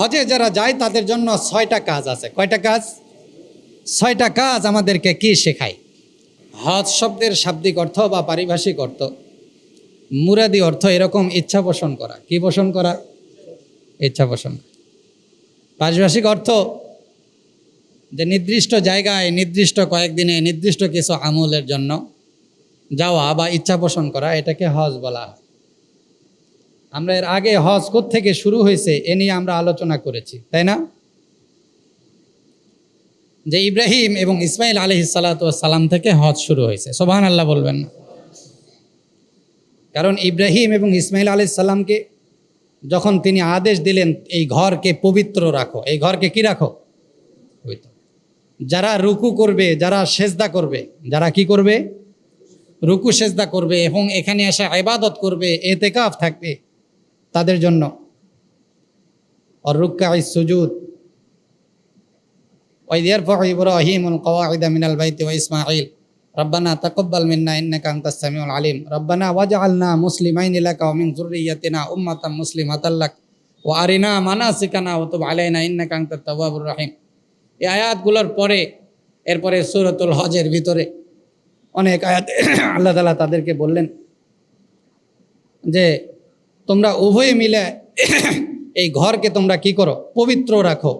হজে যারা যায়, তাদের জন্য ছয়টা কাজ আছে। কয়টা কাজ? ছয়টা কাজ আমাদেরকে কি শেখায়? হজ শব্দের শাব্দিক অর্থ বা পারিভাষিক অর্থ। মুরাদি অর্থ এরকম ইচ্ছা পোষণ করা। কি পোষণ করা? ইচ্ছা পোষণ। পারিভাষিক অর্থ যে নির্দিষ্ট জায়গায়, নির্দিষ্ট কয়েকদিনে নির্দিষ্ট কিছু আমলের জন্য যাওয়া বা ইচ্ছা পোষণ করা, এটাকে হজ বলা হয়। আমরা এর আগে হজ থেকে শুরু হয়েছে, এ নিয়ে আমরা আলোচনা করেছি, তাই না? যে ইব্রাহিম এবং ইসমাইল আলহ সালাম থেকে হজ শুরু হয়েছে সোবাহান আল্লাহ বলবেন না। কারণ ইব্রাহিম এবং ইসমাইল আলহ সাল্লামকে যখন তিনি আদেশ দিলেন, এই ঘরকে পবিত্র রাখো, এই ঘরকে কি রাখো? যারা রুকু করবে, যারা সেজদা করবে, যারা কি করবে? রুকু, সেজদা করবে এবং এখানে এসে ইবাদত করবে এতে এতেকাফ থাকবে। তাদের জন্য আর রুক্কা সুজুদ وإذ يرفع إبراهيم القواعد من البيت وإسماعيل ربنا تقبل منا إنك أنت السميع العليم ربنا واجعلنا مسلمين لك ومن ذريتنا أمة مسلمة لك وأرنا مناسكنا وتب علينا إنك أنت التواب الرحيم এই আয়াতগুলোর পরে এরপরে সুরতুল হজের ভিতরে অনেক আয়াত আল্লাহ তালা তাদেরকে বললেন যে তোমরা উভয়ে মিলে এই ঘরকে তোমরা কি করো? পবিত্র রাখো।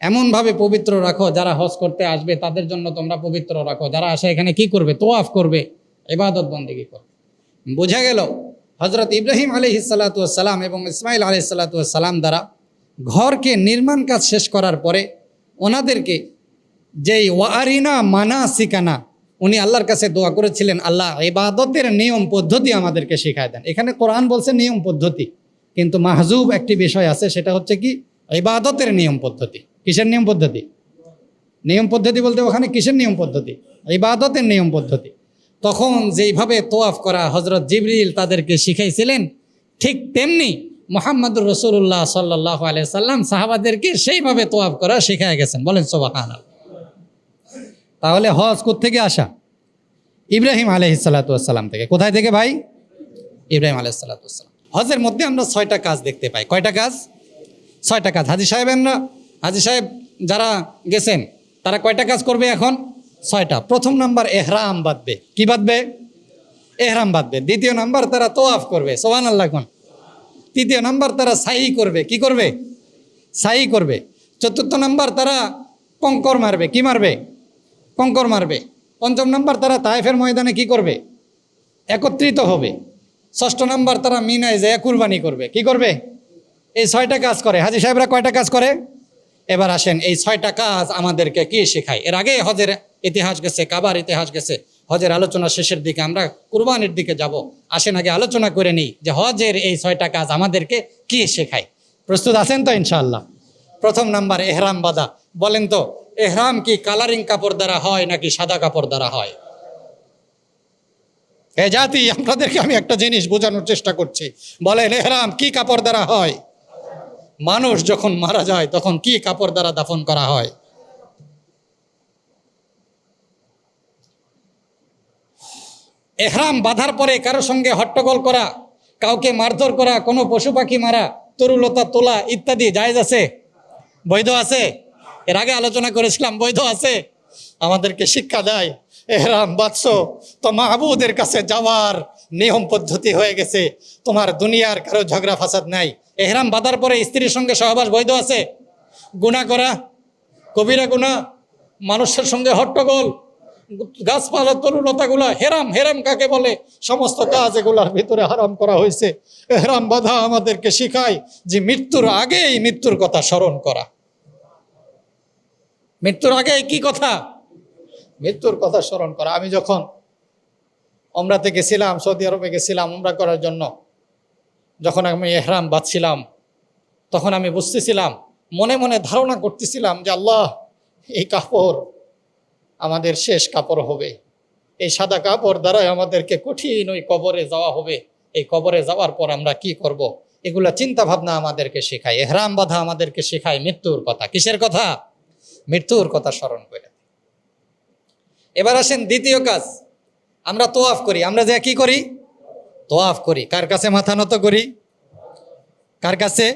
এমনভাবে পবিত্র রাখো, যারা হজ করতে আসবে, তাদের জন্য তোমরা পবিত্র রাখো। যারা আসে এখানে কি করবে? তোয়াফ করবে। ইবাদত বন্দিগি করবে? বোঝা গেল? হজরত ইব্রাহিম আলি সালাম এবং ইসমাইল আলি সালাম দ্বারা ঘরকে নির্মাণ কাজ শেষ করার পরে ওনাদেরকে যেই ওয়ারিনা মানা সিকানা উনি আল্লাহর কাছে দোয়া করেছিলেন, আল্লাহ, ইবাদতের নিয়ম পদ্ধতি আমাদেরকে শেখায় দেন। এখানে কোরআন বলছে নিয়ম পদ্ধতি, কিন্তু মাহজুব একটি বিষয় আছে, সেটা হচ্ছে কি? ইবাদতের নিয়ম পদ্ধতি। কিসের নিয়ম পদ্ধতি? নিয়ম পদ্ধতি বলতে ওখানে কিসের নিয়ম পদ্ধতি? ইবাদতের নিয়ম পদ্ধতি। তখন যেইভাবে তোয়াফ করা হজরত জিবরিল তাদেরকে শিখাইছিলেন, ঠিক তেমনি মোহাম্মদুর রসুল্লাহ সাল্লাহ আলিয়া সাল্লাম সাহাবাদেরকে সেইভাবে তোয়াফ করা শিখাই গেছেন। বলেন সোবাহান তাহলে হজ থেকে আসা? ইব্রাহিম আলহিসাল্লাম থেকে। কোথায় থেকে ভাই? ইব্রাহিম আলহিসাল্লাম হজের মধ্যে আমরা ছয়টা কাজ দেখতে পাই। কয়টা কাজ? ছয়টা কাজ। হাজি সাহেবেনরা হাজি সাহেব যারা গেছেন, তারা কয়টা কাজ করবে এখন? ছয়টা। প্রথম নাম্বার, এহরাম বাঁধবে। কি বাঁধবে? এহরাম বাঁধবে। দ্বিতীয় নাম্বার, তারা তোয়াফ করবে। সোহান আল্লাহ এখন। তৃতীয় নাম্বার, তারা সাই করবে। কি করবে? সাই করবে। চতুর্থ নাম্বার, তারা কঙ্কর মারবে। কি মারবে? কঙ্কর মারবে। পঞ্চম নাম্বার তারা তায়েফের ময়দানে কি করবে? একত্রিত হবে। ষষ্ঠ নাম্বার তারা মিনায় যায় কুরবানি করবে। কি করবে? এই ছয়টা কাজ করে। হাজি সাহেবরা কয়টা কাজ করে? এবার আসেন, এই ছয়টা কাজ আমাদেরকে কি শেখায়? এর আগে হজের ইতিহাস গেছে, কাবার ইতিহাস গেছে। হজের আলোচনা শেষের দিকে আমরা কুরবানির দিকে যাব। আসেন, আগে আলোচনা করে নিই যে হজের এই ছয়টা কাজ আমাদেরকে কি শেখায়। প্রস্তুত আছেন তো ইনশাল্লাহ প্রথম নাম্বার এহরাম বাদা বলেন তো এহরাম কি কালারিং কাপড় দ্বারা হয় নাকি সাদা কাপড় দ্বারা হয়? এ জাতি, আপনাদেরকে আমি একটা জিনিস বোঝানোর চেষ্টা করছি। বলেন, এহরাম কি কাপড় দ্বারা হয়? মানুষ যখন মারা যায়, তখন কি কাপড় দ্বারা দাফন করা হয়? এহরাম বাঁধার পরে কারও সঙ্গে হট্টগোল করা, কাউকে মারধর করা, কোনো পশু পাখি মারা, তরুলতা, তোলা ইত্যাদি জায়েজ আছে? বৈধ আছে? এর আগে আলোচনা করেছিলাম, বৈধ আছে? আমাদেরকে শিক্ষা দেয়, এহরাম, বাদশ, তো মাহবুদের কাছে যাওয়ার নিয়ম পদ্ধতি হয়ে গেছে। তোমার দুনিয়ার কারও ঝগড়া ফাসাদ নাই। এহরাম বাঁধার পরে স্ত্রীর সঙ্গে সহবাস বৈধ আছে? গুণা করা, কবিরা গুণা, মানুষের সঙ্গে হট্টগোল, গাছপালা তরুলতাগুলা হেরাম হেরাম কাকে বলে? সমস্ত কাজ এগুলার ভিতরে হারাম করা হয়েছে। হেরাম বাধা আমাদেরকে শিখায় যে মৃত্যুর আগেই মৃত্যুর কথা স্মরণ করা। মৃত্যুর আগে কি কথা? মৃত্যুর কথা স্মরণ করা। আমি যখন অমরাতে গেছিলাম, সৌদি আরবে গেছিলাম উমরা করার জন্য, যখন আমি এহরাম বাঁধছিলাম, তখন আমি বুঝতেছিলাম, মনে মনে ধারণা করতেছিলাম যে আল্লাহ, এই কাপড় আমাদের শেষ কাপড় হবে। এই সাদা কাপড় দ্বারাই আমাদেরকে কঠিন ওই কবরে যাওয়া হবে। এই কবরে যাওয়ার পর আমরা কি করব। এগুলা চিন্তা ভাবনা আমাদেরকে শেখায়। এহরাম বাধা আমাদেরকে শেখায় মৃত্যুর কথা। কিসের কথা? মৃত্যুর কথা স্মরণ করে এবার আসেন দ্বিতীয় কাজ। আমরা তোয়াফ করি। আমরা যে কি করি? তোয়াফ করি। কার কাছে মাথা নত করি? কার কাছে?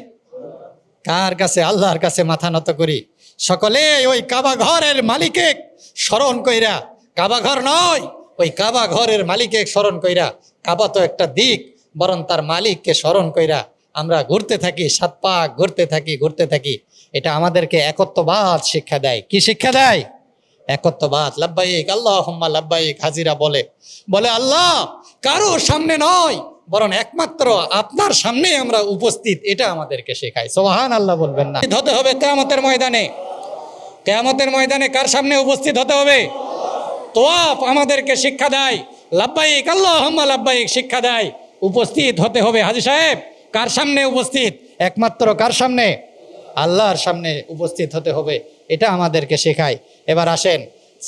কার কাছে? আল্লাহর কাছে মাথা নত করি। সকলে ওই কাবা ঘরের মালিকে স্মরণ কইরা, কাবা ঘর নয়, ওই কাবা ঘরের মালিকে স্মরণ কইরা, কাবা তো একটা দিক, বরং তার মালিককে স্মরণ কইরা আমরা ঘুরতে থাকি, সাত পাক ঘুরতে থাকি ঘুরতে থাকি, এটা আমাদেরকে একত্ববাদ শিক্ষা দেয়। কি শিক্ষা দেয়? একত্ববাদ। লাব্বাইক আল্লাহ হুম্মা লাব্বাইক, হাজিরা বলে। বলে, আল্লাহ, কারও সামনে নয়, বরং একমাত্র আপনার সামনে আমরা উপস্থিত, এটা আমাদেরকে শেখায়। সোহান আল্লাহ বলবেন না। হতে হবে কেয়ামতের ময়দানে। কেয়ামতের ময়দানে কার সামনে উপস্থিত হতে হবে? তোয়াফ আমাদেরকে শিক্ষা দেয়। লাব্বাইক আল্লাহ হুম্মা লাব্বাইক শিক্ষা দেয়। উপস্থিত হতে হবে। হাজি সাহেব কার সামনে উপস্থিত? একমাত্র কার সামনে? আল্লাহর সামনে উপস্থিত হতে হবে। এটা আমাদেরকে শেখায়। এবার আসেন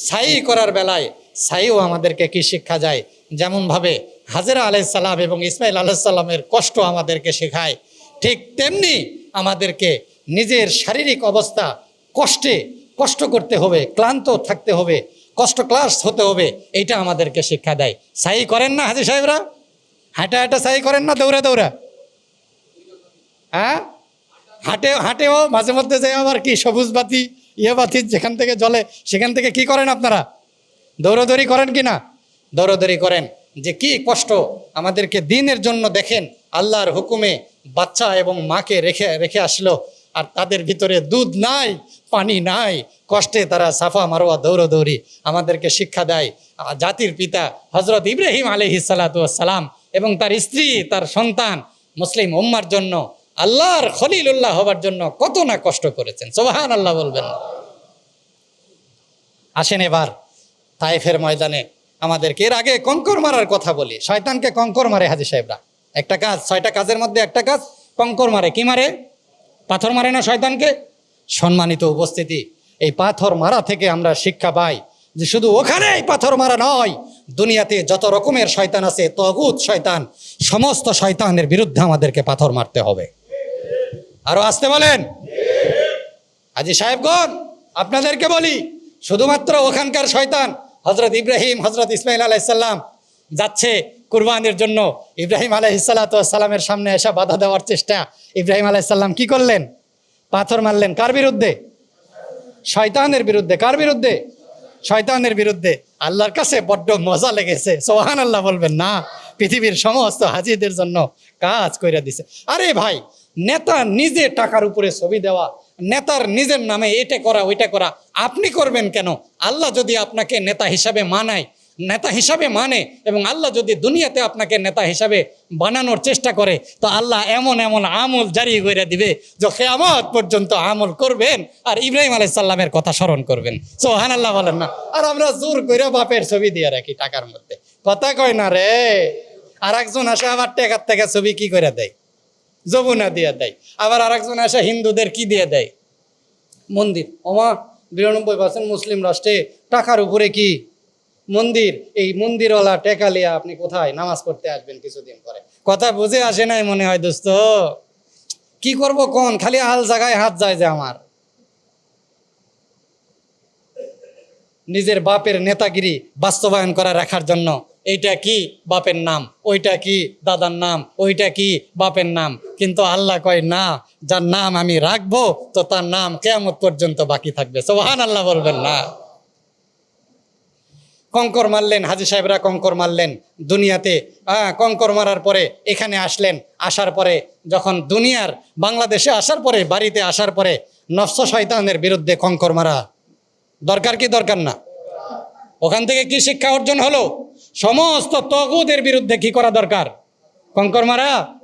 সাই করার বেলায় সাইও আমাদেরকে কি শিক্ষা যায়? যেমনভাবে হাজরা আলাইসাল্লাম এবং ইসমাইল আলাইসাল্লামের কষ্ট আমাদেরকে শেখায়, ঠিক তেমনি আমাদেরকে নিজের শারীরিক অবস্থা কষ্টে কষ্ট করতে হবে, ক্লান্ত থাকতে হবে, কষ্ট ক্লাস হতে হবে, এইটা আমাদেরকে শিক্ষা দেয়। সাই করেন না হাজি সাহেবরা? হাঁটা হাঁটা সাই করেন না, দৌড়া দৌড়া? হ্যাঁ? হাটে, হাটেও মাঝে মধ্যে যে আবার কি সবুজ বাতি ইয়ে বাতি যেখান থেকে জলে সেখান থেকে কি করেন আপনারা? দৌড়দৌড়ি করেন কি না? দৌড়দৌড়ি করেন। যে কি কষ্ট আমাদেরকে দিনের জন্য দেখেন, আল্লাহর হুকুমে বাচ্চা এবং মাকে রেখে রেখে আসলো, আর তাদের ভিতরে দুধ নাই, পানি নাই, কষ্টে তারা সাফা মারোয়া, দৌড়দৌড়ি আমাদেরকে শিক্ষা দেয়। জাতির পিতা হজরত ইব্রাহিম আলহি সালাম এবং তার স্ত্রী, তার সন্তান মুসলিম উম্মার জন্য আল্লাহর খলিলুল্লাহ হবার জন্য কত না কষ্ট করেছেন। সোবাহান আল্লাহ বলবেন আসেন এবার তাইফের ময়দানে আমাদেরকে এর আগে কঙ্কর মারার কথা বলি। শয়তানকে কঙ্কর মারে হাজি সাহেবরা। একটা কাজ, ছয়টা কাজের মধ্যে একটা কাজ, কঙ্কর মারে। কি মারে? পাথর মারে না শয়তানকে? সম্মানিত উপস্থিতি, এই পাথর মারা থেকে আমরা শিক্ষা পাই যে শুধু ওখানেই পাথর মারা নয়, দুনিয়াতে যত রকমের শয়তান আছে, তগুত শয়তান, সমস্ত শয়তানের বিরুদ্ধে আমাদেরকে পাথর মারতে হবে। আরও আসতে বলেন? আজি সাহেবগণ, আপনাদেরকে বলি, শুধুমাত্র ওখানকার শয়তান হজরত ইব্রাহিম হজরত ইসমাইল আলাইসাল্লাম যাচ্ছে কুরবানির জন্য। ইব্রাহিম আলাইসাল্লামের সামনে এসে বাধা দেওয়ার চেষ্টা। ইব্রাহিম আলাইসাল্লাম কি করলেন? পাথর মারলেন। কার বিরুদ্ধে? শয়তানের বিরুদ্ধে। কার বিরুদ্ধে? শয়তানের বিরুদ্ধে। আল্লাহর কাছে বড্ড মজা লেগেছে। সোহান আল্লাহ বলবেন না। পৃথিবীর সমস্ত হাজিদের জন্য কাজ করে দিছে। আরে ভাই নেতা নিজে টাকার উপরে ছবি দেওয়া, নেতার নিজের নামে এটা করা, ওইটা করা, আপনি করবেন কেন? আল্লাহ যদি আপনাকে নেতা হিসাবে মানায়, নেতা হিসাবে মানে এবং আল্লাহ যদি দুনিয়াতে আপনাকে নেতা হিসাবে বানানোর চেষ্টা করে, তো আল্লাহ এমন এমন আমল জারি করে দিবে যে কেয়ামত পর্যন্ত আমল করবেন আর ইব্রাহিম আলাইসাল্লামের কথা স্মরণ করবেন। সোহান আল্লাহ বলেন না। আর আমরা জোর করে বাপের ছবি দিয়ে রাখি টাকার মধ্যে। কথা কয় না রে? আর একজন আসে আবার টেকার থেকে ছবি কি করে দেয়? যমুনা দিয়ে দেয়। আবার আরেকজন আসে, হিন্দুদের কি দিয়ে দেয়? মন্দির। ওমা, বিরানব্বই পার্সেন্ট মুসলিম রাষ্ট্রে টাকার উপরে কি? মন্দির। এই মন্দিরওয়ালা টেকা লিয়া আপনি কোথায়? নামাজ পড়তে আসবেন কিছুদিন পরে। কথা বুঝে আসে নাই মনে হয় দোস্ত। কি করব কোন? খালি আল জায়গায় হাত যায় যে আমার। নিজের বাপের নেতাগিরি বাস্তবায়ন করা রাখার জন্য। এইটা কি বাপের নাম? ওইটা কি দাদার নাম? ওইটা কি বাপের নাম? কিন্তু আল্লাহ কয়, না, যার নাম আমি রাখব, তো তার নাম কেয়ামত পর্যন্ত বাকি থাকবে। সোহান আল্লাহ বলবেন না। কঙ্কর মারলেন, হাজি সাহেবরা কঙ্কর মারলেন দুনিয়াতে। হ্যাঁ কঙ্কর মারার পরে এখানে আসলেন, আসার পরে যখন দুনিয়ার, বাংলাদেশে আসার পরে, বাড়িতে আসার পরে নফস শয়তানের বিরুদ্ধে কঙ্কর মারা। দরকার কি দরকার না? ওখান থেকে কি শিক্ষা অর্জন হলো? সমস্ত তগুদের বিরুদ্ধে কি করা দরকার? কঙ্কর মারা?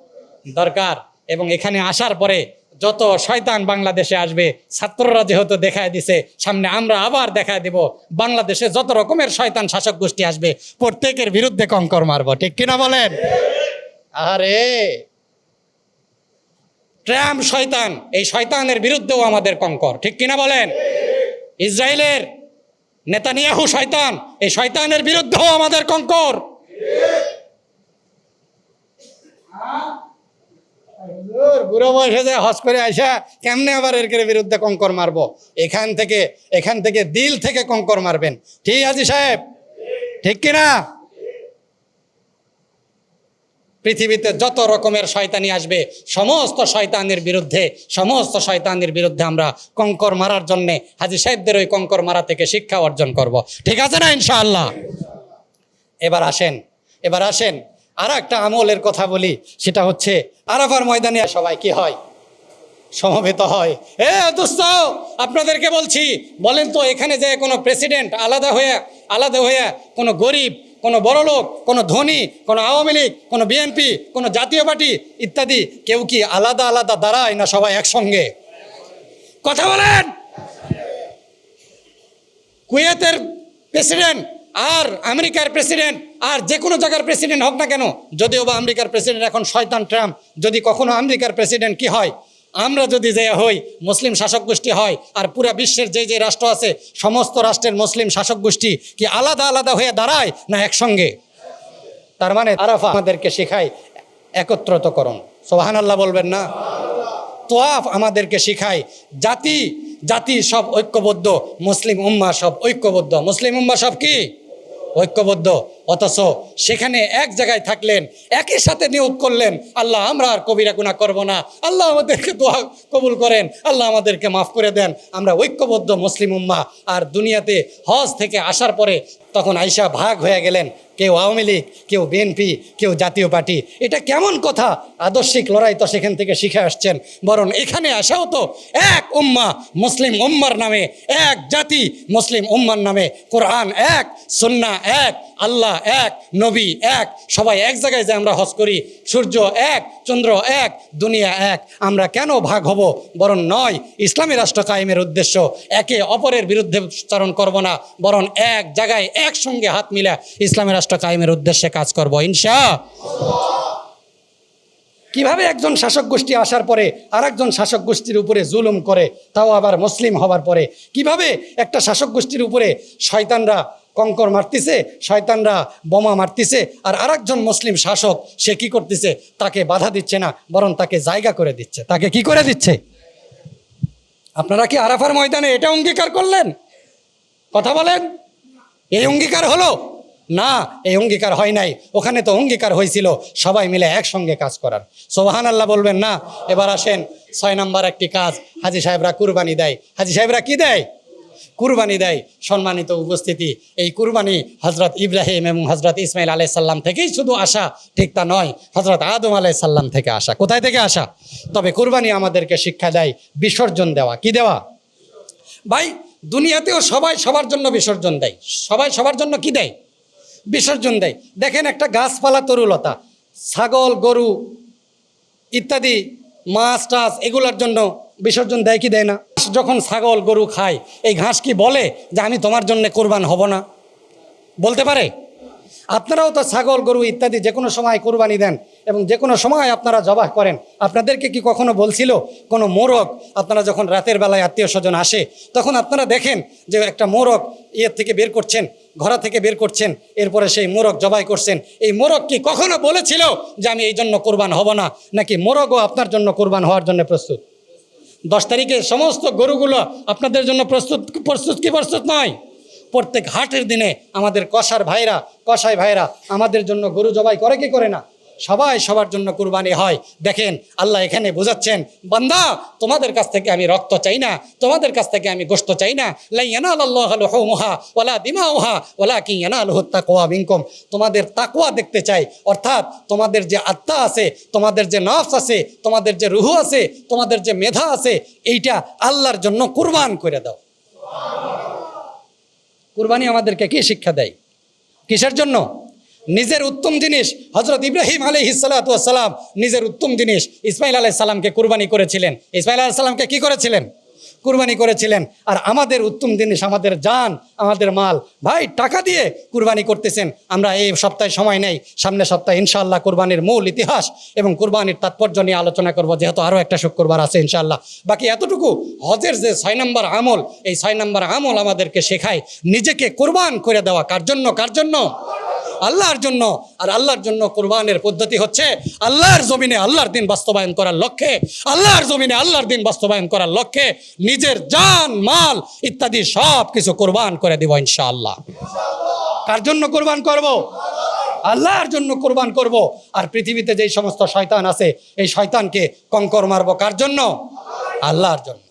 দরকার। এবং এখানে আসার পরে যত শয়তান বাংলাদেশে আসবে, ছাত্ররা যেহেতু দেখায় দিছে, সামনে আমরা আবার দেখায় দিব, বাংলাদেশে যত রকমের শয়তান শাসক গোষ্ঠী আসবে, প্রত্যেকের বিরুদ্ধে কঙ্কর মারবো। ঠিক কিনা বলেন? আরে! ট্রাম্প শয়তান, এই শয়তানের বিরুদ্ধেও আমাদের কঙ্কর। ঠিক কিনা বলেন? ইসরায়েলের নেতানিয়াহু শয়তান, এই শয়তানের বিরুদ্ধেও আমাদের কঙ্কর। বুড়ো বয়সে যে হজ করে আসা কেমনে আবার এর বিরুদ্ধে কঙ্কর মারবো? এখান থেকে এখান থেকে দিল থেকে কঙ্কর মারবেন। ঠিক আছে সাহেব? ঠিক কিনা? পৃথিবীতে যত রকমের শয়তানি আসবে, সমস্ত শয়তানের বিরুদ্ধে, সমস্ত শয়তানের বিরুদ্ধে আমরা কঙ্কর মারার জন্যে, হাজি সাহেবদের ওই কঙ্কর মারা থেকে শিক্ষা অর্জন করব। ঠিক আছে না ইনশাআল্লাহ? এবার আসেন এবার আসেন। আর একটা আমলের কথা বলি, সেটা হচ্ছে আরাফার ময়দানে সবাই কি হয়? সমবেত হয়। এ দোস্ত, আপনাদেরকে বলছি, বলেন তো এখানে যে কোনো প্রেসিডেন্ট আলাদা হয়ে আলাদা হয়ে কোনো গরিব কোনো বড়লোক কোনো ধনী, কোনো আওয়ামী লীগ, কোনো বিএনপি, কোনো জাতীয় পার্টি, ইত্যাদি কেউ কি আলাদা আলাদা দাঁড়ায় না সবাই একসঙ্গে? কথা বলেন! কুয়েতের প্রেসিডেন্ট আর আমেরিকার প্রেসিডেন্ট আর যে কোনো জায়গার প্রেসিডেন্ট হোক না কেন, যদিও বা আমেরিকার প্রেসিডেন্ট এখন শয়তান ট্রাম্প, যদি কখনো আমেরিকার প্রেসিডেন্ট কি হয় আমরা যদি যে হই মুসলিম শাসক গোষ্ঠী হয় আর পুরা বিশ্বের যে যে রাষ্ট্র আছে, সমস্ত রাষ্ট্রের মুসলিম শাসক গোষ্ঠী কি আলাদা আলাদা হয়ে দাঁড়ায় না একসঙ্গে? তার মানে আরাফা আমাদেরকে শেখায় একত্রতকরণ। সোহান আল্লাহ বলবেন না? তোয়াফ আমাদেরকে শিখায় জাতি জাতি সব ঐক্যবদ্ধ, মুসলিম উম্মা সব ঐক্যবদ্ধ। মুসলিম উম্মা সব কি? ঐক্যবদ্ধ। অথচ সেখানে এক জায়গায় থাকলেন একই সাথে নিয়োগ করলেন। আল্লাহ, আমরা আর কবিরা গুণা করব না। আল্লাহ আমাদেরকে দোয়া কবুল করেন। আল্লাহ আমাদেরকে মাফ করে দেন। আমরা ঐক্যবদ্ধ মুসলিম উম্মা আর দুনিয়াতে হজ থেকে আসার পরে তখন আইসা ভাগ হয়ে গেলেন। কেউ আওয়ামী লীগ, কেউ বিএনপি, কেউ জাতীয় পার্টি। এটা কেমন কথা? আদর্শিক লড়াই তো সেখান থেকে শিখে আসছেন। বরং এখানে আসাও তো এক উম্মা মুসলিম উম্মার নামে, এক জাতি মুসলিম উম্মার নামে। কোরআন এক সুন্না এক, আল্লাহ এক, নবী এক, সবাই এক জায়গায় যে আমরা হজ করি, সূর্য এক, চন্দ্র এক, দুনিয়া এক, আমরা কেন ভাগ হব? বরং নয়, ইসলামী রাষ্ট্র কায়েমের উদ্দেশ্য, একে অপরের বিরুদ্ধে উচ্চারণ করব না, বরং এক জায়গায় একসঙ্গে হাত মিলা ইসলামী রাষ্ট্র কায়েমের উদ্দেশ্যে কাজ করব, ইনশা কীভাবে একজন শাসক গোষ্ঠী আসার পরে আরেকজন শাসক গোষ্ঠীর উপরে জুলুম করে, তাও আবার মুসলিম হবার পরে? কীভাবে একটা শাসক গোষ্ঠীর উপরে শয়তানরা কঙ্কর মারতিছে, শয়তানরা বোমা মারতিছে, আর আরেকজন মুসলিম শাসক, সে কি করতেছে? তাকে বাধা দিচ্ছে না, বরং তাকে জায়গা করে দিচ্ছে। তাকে কি করে দিচ্ছে? আপনারা কি আরাফার ময়দানে এটা অঙ্গীকার করলেন? কথা বলেন। এই অঙ্গীকার হলো? না, এই অঙ্গীকার হয় নাই। ওখানে তো অঙ্গীকার হয়েছিল, সবাই মিলে একসঙ্গে কাজ করার। সোহান আল্লাহ বলবেন না? এবার আসেন, ছয় নম্বর একটি কাজ। হাজি সাহেবরা কুরবানি দেয়। হাজি সাহেবরা কি দেয়? কুরবানি দেয় সম্মানিত উপস্থিতি। এই কুরবানি হজরত ইব্রাহিম এবং হজরত ইসমাইল আলাই সাল্লাম থেকেই শুধু আসা ঠিক তা নয় হজরত আদম আলাই সাল্লাম থেকে আসা। কোথায় থেকে আসা? তবে কুরবানি আমাদেরকে শিক্ষা দেয় বিসর্জন দেওয়া। কি দেওয়া? ভাই, দুনিয়াতেও সবাই সবার জন্য বিসর্জন দেয়। সবাই সবার জন্য কি দেয়? বিসর্জন দেয়। দেখেন একটা গাছপালা তরুলতা, ছাগল, গরু ইত্যাদি, মাছ, টাছ এগুলোর জন্য বিসর্জন দেয় কি দেয় না? যখন ছাগল গরু খায়, এই ঘাস কি বলে যে আমি তোমার জন্য কোরবান হব না? বলতে পারে? আপনারাও তো ছাগল, গরু ইত্যাদি যে কোনো সময় কোরবানি দেন এবং যে কোনো সময় আপনারা জবাহ করেন। আপনাদেরকে কি কখনো বলছিল কোনো মোরগ? আপনারা যখন রাতের বেলায় আত্মীয় স্বজন আসে, তখন আপনারা দেখেন যে একটা মোরগ ইয়ের থেকে বের করছেন, ঘোড়া থেকে বের করছেন, এরপরে সেই মোরগ জবাই করছেন। এই মোরগ কি কখনো বলেছিল যে আমি এই জন্য কোরবান হব না? নাকি মোরগও আপনার জন্য কোরবান হওয়ার জন্য প্রস্তুত? দশ তারিখে সমস্ত গরুগুলো আপনাদের জন্য প্রস্তুত প্রস্তুত কি প্রস্তুত নয়? প্রত্যেক হাটের দিনে আমাদের কষার ভাইরা, কষাই ভাইরা আমাদের জন্য গরু জবাই করে কি করে না? সবাই সবার জন্য কুরবানি হয়। দেখেন, আল্লাহ এখানে বোঝাচ্ছেন, বান্দা, তোমাদের কাছ থেকে আমি রক্ত চাই না, তোমাদের কাছ থেকে আমি গোস্ত চাই না। লাইয়ানাল আল্লাহ মোহা ওলা দিমা ওহা ওলা কি তাকোয়া বিঙ্কম তোমাদের তাকোয়া দেখতে চাই, অর্থাৎ তোমাদের যে আত্মা আছে, তোমাদের যে নফস আছে, তোমাদের যে রুহু আছে, তোমাদের যে মেধা আছে, এইটা আল্লাহর জন্য কুরবান করে দাও। কুরবানি আমাদেরকে কি শিক্ষা দেয়? কিসের জন্য? নিজের উত্তম জিনিস হজরত ইব্রাহিম আলী সালাম নিজের উত্তম জিনিস ইসমাইল আলাই সালামকে কুরবানি করেছিলেন। ইসমাইল আলাহ সালামকে কি করেছিলেন? কুরবানি করেছিলেন। আর আমাদের উত্তম জিনিস, আমাদের জান, আমাদের মাল, ভাই, টাকা দিয়ে কুরবানি করতেছেন। আমরা এই সপ্তাহে সময় নেই, সামনে সপ্তাহে ইনশাআল্লাহ কুরবানির মূল ইতিহাস এবং কুরবানির তাৎপর্য নিয়ে আলোচনা করব, যেহেতু আরও একটা শুক্রবার আছে ইনশাআল্লাহ। বাকি এতটুকু হজের যে ছয় নম্বর আমল, এই ছয় নম্বর আমল আমাদেরকে শেখায়, নিজেকে কোরবান করে দেওয়া। কার জন্য? কার জন্য? আল্লাহর জন্য, আর আল্লাহর জন্য কোরবানের পদ্ধতি হচ্ছে আল্লাহর জমিনে আল্লাহর দিন বাস্তবায়ন করার লক্ষ্যে, আল্লাহর জমিনে আল্লাহর দিন বাস্তবায়ন করার লক্ষ্যে নিজের জান, মাল ইত্যাদি সব কিছু কোরবান করে দিব ইনশাআল্লাহ। কার জন্য কোরবান করব? আল্লাহর জন্য কোরবান করব। আর পৃথিবীতে যেই সমস্ত শয়তান আছে, এই শয়তানকে কঙ্কর মারবো কার জন্য? আল্লাহর জন্য।